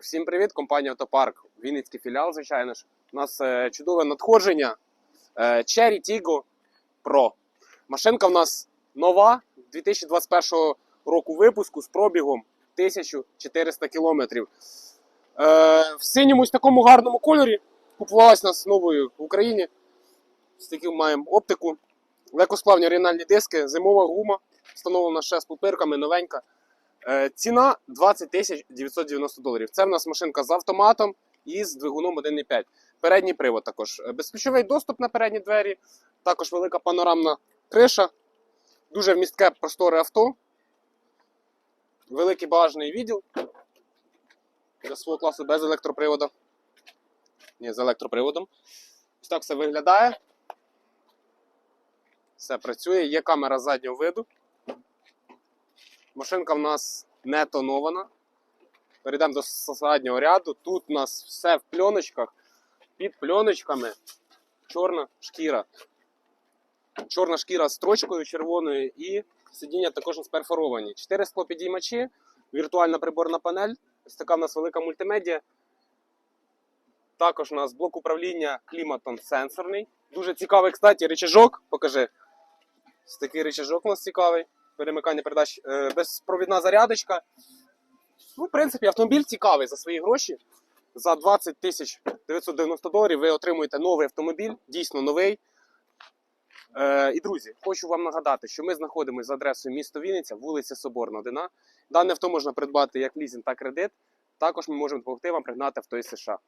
Всім привіт, компанія Автопарк. Вінницький філіал, звичайно ж. У нас е, чудове надходження. Е, Cherry Tiggo Pro. Машинка в нас нова 2021 року випуску з пробігом 1400 кілометрів. Е, в синьому ось такому гарному кольорі. Купувалась нас новою в Україні. Ось таку маємо оптику. Легкосплавні оригінальні диски, зимова гума, встановлена ще з пупирками, новенька. Е, Ціна 20 тисяч 990 доларів. Це в нас машинка з автоматом і з двигуном 1.5. Передній привод також. Е, Безключовий доступ на передні двері, також велика панорамна криша, дуже вмістке просторе авто, великий багажний відділ для свого класу без електроприводу. Ні, з електроприводом. Ось так все виглядає. Все працює, є камера заднього виду. Машинка в нас не тонована. Перейдемо до заднього ряду. Тут у нас все в пленочках. Під пленочками чорна шкіра. Чорна шкіра з строчкою червоною і сидіння також у нас перфоровані. Чотири склопідіймачі, віртуальна приборна панель. Ось така в нас велика мультимедіа. Також у нас блок управління кліматом сенсорний. Дуже цікавий, кстати, рычажок. Покажи. Ось такий рычажок у нас цікавий перемикання передач, е, безпровідна зарядочка. Ну, в принципі, автомобіль цікавий за свої гроші. За 20 тисяч 990 доларів ви отримуєте новий автомобіль, дійсно новий. Е, і друзі, хочу вам нагадати, що ми знаходимося за адресою місто Вінниця, вулиця Соборна, 1. Дане авто можна придбати як лізинг, так кредит. Також ми можемо допомогти вам пригнати авто із США.